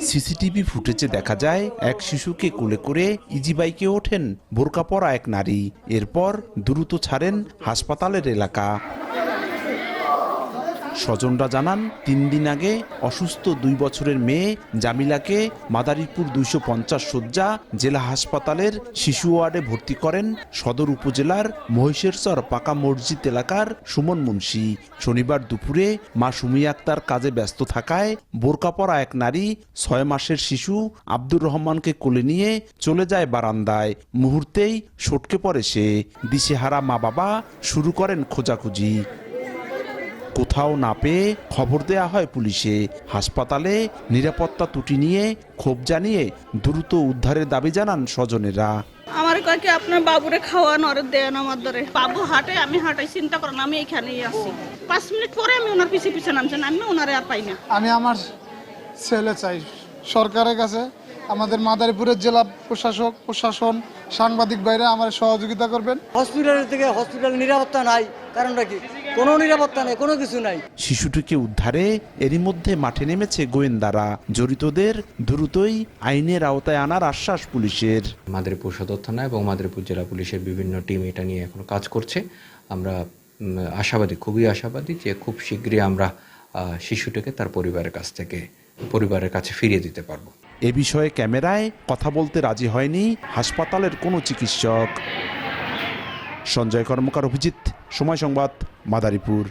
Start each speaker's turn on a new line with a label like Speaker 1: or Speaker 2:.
Speaker 1: CCTV ফুটেজে দেখা যায়, এক শিশুকে কোলে করে ইজিবাইকে ওঠেন বোরকা পরা এক নারী। এরপর দ্রুত ছাড়েন হাসপাতালের এলাকা। স্বজনরা জানান, তিন দিন আগে অসুস্থ দুই বছরের মেয়ে জামিলাকে মাদারীপুর দুইশো পঞ্চাশ শয্যা জেলা হাসপাতালের শিশু ওয়ার্ডে ভর্তি করেন সদর উপজেলার মহিষেরচর পাকা মসজিদ এলাকার সুমন মুন্সি। শনিবার দুপুরে মা সুমি আক্তার কাজে ব্যস্ত থাকায় বোরকা পরা এক নারী ছয় মাসের শিশু আব্দুর রহমানকে কোলে নিয়ে চলে যায় বারান্দায়। মুহূর্তেই সটকে পড়ে সে। দিশেহারা মা বাবা শুরু করেন খোঁজাখুঁজি। কোথাও না পেয়ে খবর দেয়া হয় পুলিশে। হাসপাতালে নিরাপত্তা ত্রুটি নিয়ে ক্ষোভ জানিয়ে দ্রুত উদ্ধারের দাবি জানান স্বজনেরা।
Speaker 2: আমার কয় কি আপনার বাবুরে খাওয়ান ওরে দেন আমার ধরে বাবু হাঁটে আমি হাঁটাই চিন্তা করেন আমি এখানেই আছি। পাঁচ মিনিট পরে আমি ওনার পিছিয়ে পিছিয়ে নামছেন আমি ওনারে আর পাই না।
Speaker 3: আমি আমার ছেলে চাই সরকারের কাছে আমাদের মাদারীপুরের জেলা প্রশাসক প্রশাসন সাংবাদিক বাইরে আমার সহযোগিতা করবেন।
Speaker 4: হসপিটালের থেকে হসপিটাল নিরাপত্তা নাই কারণটা কি? কোনো নিরাপত্তা নেই কোনো কিছু নাই।
Speaker 1: শিশুটিকে উদ্ধারে এরই মধ্যে মাঠে নেমেছে গোয়েন্দারা। জড়িতদের দ্রুতই আইনের আওতায় আনার আশ্বাস পুলিশের।
Speaker 5: মাদারীপুর সদর থানা এবং মাদারীপুর জেলা পুলিশের বিভিন্ন টিম এটা নিয়ে এখনও কাজ করছে। আমরা আশাবাদী খুবই আশাবাদী যে খুব শীঘ্রই আমরা শিশুটিকে তার পরিবারের কাছ থেকে পরিবারের কাছে ফিরিয়ে দিতে পারব।
Speaker 1: এ বিষয়ে ক্যামেরায় কথা বলতে রাজি হয়নি হাসপাতালের কোনো চিকিৎসক। সঞ্জয় কর্মকার, অভিজিৎ, সময় সংবাদ, মাদারীপুর।